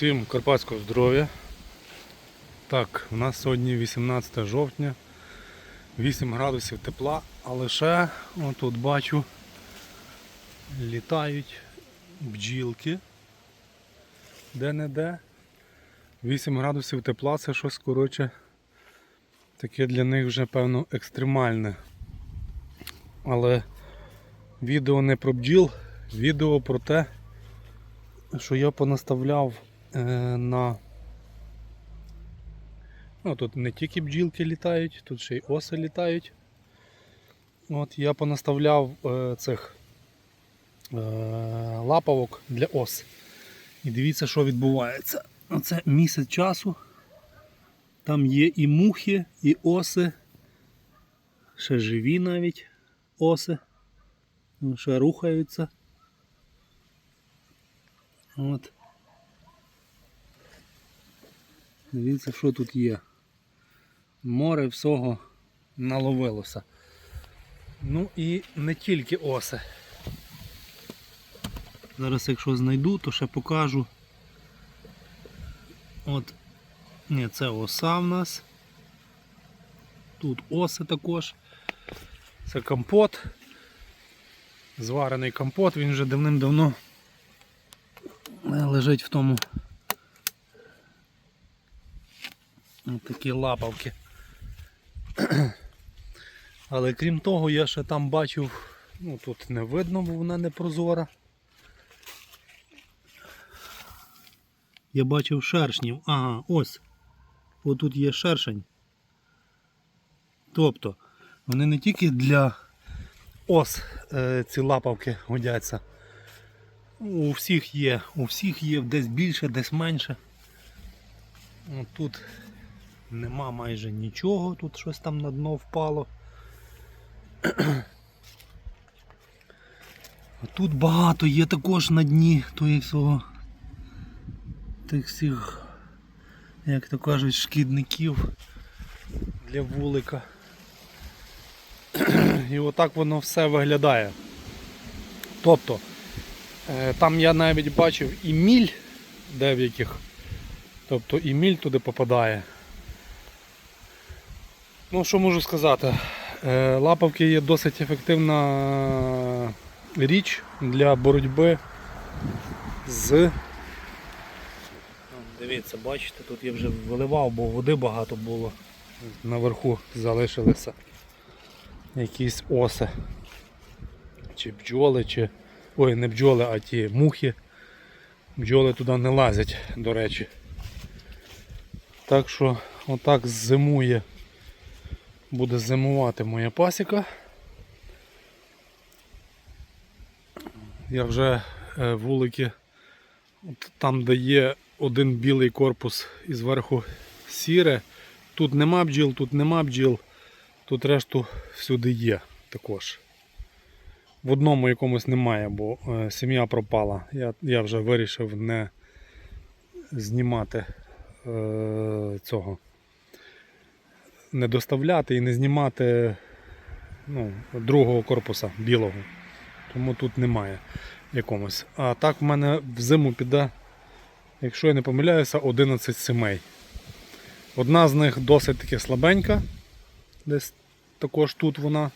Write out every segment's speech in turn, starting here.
Всім карпатського здоров'я. Так, у нас сьогодні 18 жовтня, 8 градусів тепла, а лише отут бачу літають бджілки. Де-не-де. 8 градусів тепла це щось коротше таке для них вже певно екстремальне. Але відео не про бджіл, відео про те, що я понаставляв на. Ну, тут не тільки бджілки літають, тут ще й оси літають. От Я понаставляв е, цих е, лапавок для ос. І дивіться, що відбувається. Оце місяць часу. Там є і мухи, і оси. Ще живі навіть оси. Ще рухаються. От. Дивіться, що тут є. Море всього наловилося. Ну і не тільки оси. Зараз якщо знайду, то ще покажу. От, ні, це оса в нас. Тут оси також. Це компот. Зварений компот, він вже давним-давно лежить в тому. Ось такі лапавки. Але крім того, я ще там бачив, ну тут не видно, бо вона не прозора. Я бачив шершнів. Ага, ось. Отут є шершень. Тобто, вони не тільки для ос е, ці лапавки годяться. У всіх є, у всіх є десь більше, десь менше. От нема майже нічого, тут щось там на дно впало. А Тут багато є також на дні тої всього тих всіх, як то кажуть, шкідників для вулика. І отак воно все виглядає. Тобто, е, там я навіть бачив і міль деяких, тобто і міль туди попадає. Ну, що можу сказати? Е, Лапавки є досить ефективна річ для боротьби з. Дивіться, бачите, тут я вже виливав, бо води багато було. Наверху залишилися якісь оси. Чи бджоли, чи... Ой, не бджоли, а ті мухи. Бджоли туди не лазять, до речі. Так що отак зимує. Буде зимувати моя пасіка. Я вже е, вулики, от там де є один білий корпус і зверху сіре. Тут нема бджіл, тут нема бджіл, тут решту всюди є також. В одному якомусь немає, бо е, сім'я пропала. Я, я вже вирішив не знімати е, цього. Не доставляти і не знімати ну, другого корпуса білого. Тому тут немає якомусь. А так в мене в зиму піде, якщо я не помиляюся, 11 сімей. Одна з них досить таки слабенька, десь також тут вона.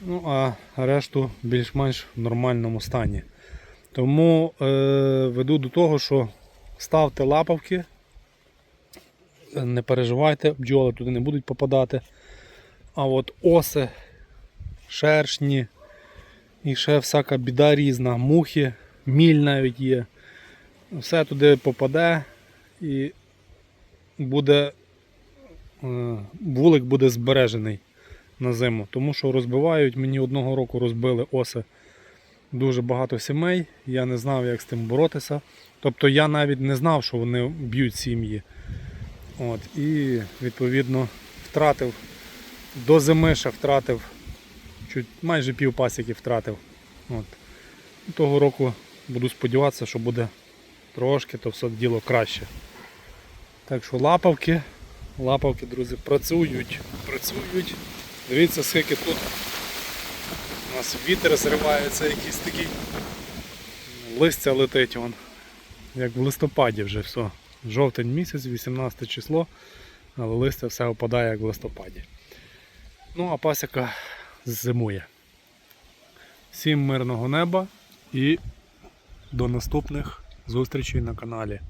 Ну, а решту більш-менш в нормальному стані. Тому е, веду до того, що ставте лапавки, не переживайте, бджоли туди не будуть попадати. А от оси, шершні і ще всяка біда різна, мухи, міль навіть є. Все туди попаде і буде, е, вулик буде збережений на зиму. Тому що розбивають, мені одного року розбили оси дуже багато сімей. Я не знав, як з тим боротися. Тобто я навіть не знав, що вони б'ють сім'ї. От, І відповідно втратив до зими ще втратив, чуть майже пів пасіки втратив. От. Того року буду сподіватися, що буде трошки то все діло краще. Так що лапавки, лапавки, друзі, працюють, працюють. Дивіться, скільки тут у нас вітер зривається якийсь такий. Листя летить вон. як в листопаді вже все. Жовтень місяць, 18 число, але листя все опадає як в листопаді. Ну, а пасіка зимує. Всім мирного неба і до наступних зустрічей на каналі.